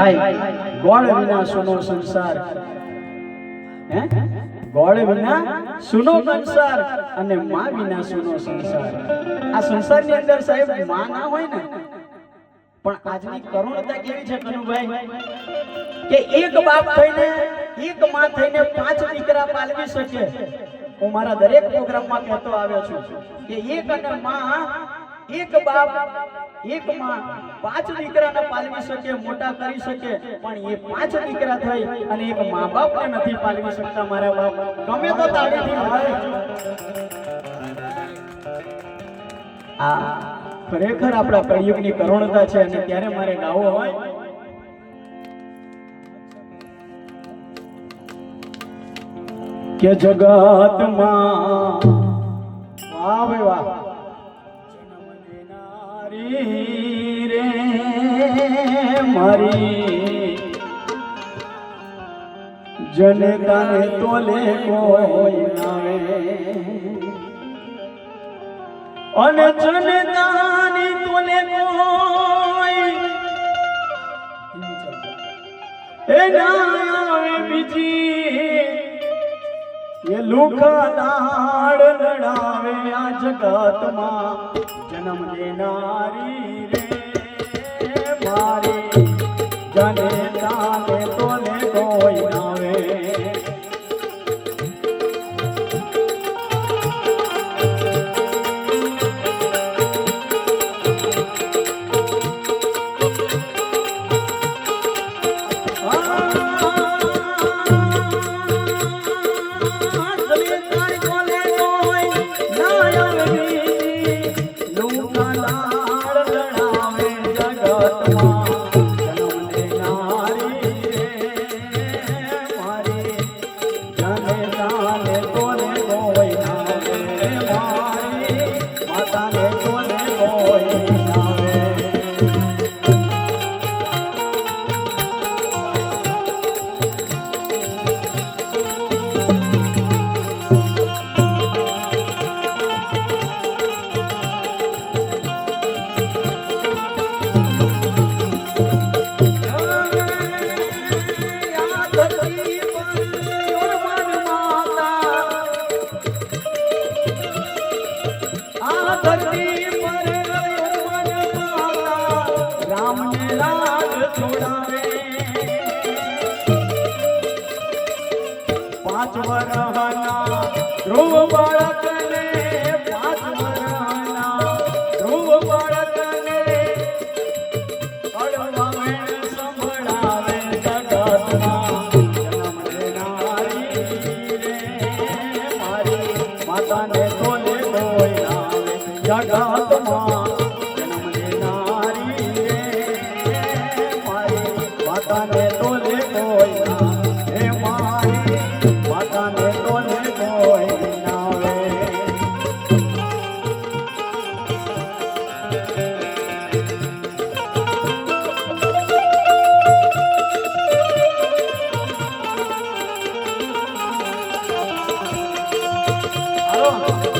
ભાઈ ગોળ વિના સુનો સંસાર. ગોળ વિના સુનો સંસાર અને માં વિના સુનો સંસાર. આ સંસારની અંદર સાહેબમાં ના હોય ને, પણ આજની કરુણતા કેવી છે કનુભાઈ? કે એક બાપ થઈને, એક માં થઈને પાંચ દીકરા પાલવી શકે? હું મારા દરેક પ્રોગ્રામમાં કહેતો આવ્યો છું કે એક અને માં, એક બાપ, એક માં. પાંચ દીકરાને પાલવી શકે, મોટા કરી શકે, પણ એ પાંચ દીકરા થઈ અને એક મા બાપને નથી પાલવી શકતા મારા બાપ. ગમે તો તાળીથી. આ ખરેખર આપણા કળિયુગની કરુણતા છે અને ત્યારે મારે ગાવો હોય. કે જગતમાં વાહ ભાઈ વાહ જન્મ મારી. જનતાને તોલે કોઈ નાવે અને જનતાની તોલે કોઈ. એ આવે બીજી. એ લુખા લાડ લડાવે આ જગતમાં. જન્મ દેનારી રે મારી. चले जाना પાંચ વરહના ધ્રુવ બાળકને પાંચ વરહના ધ્રુવ બાળકને કડવા ろ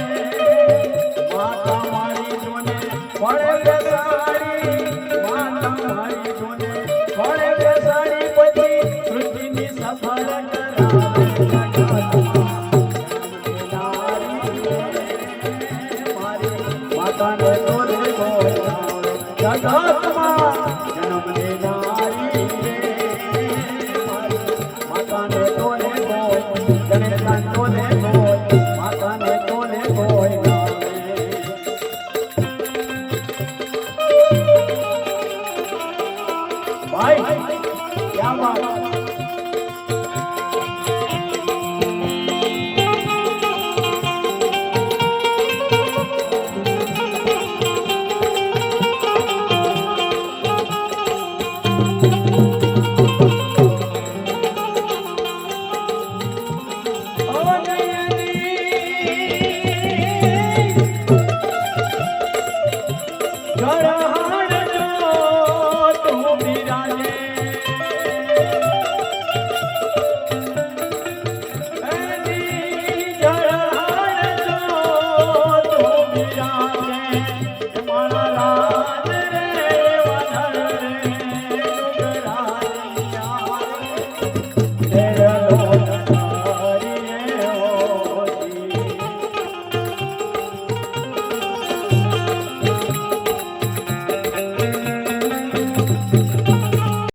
जनम देना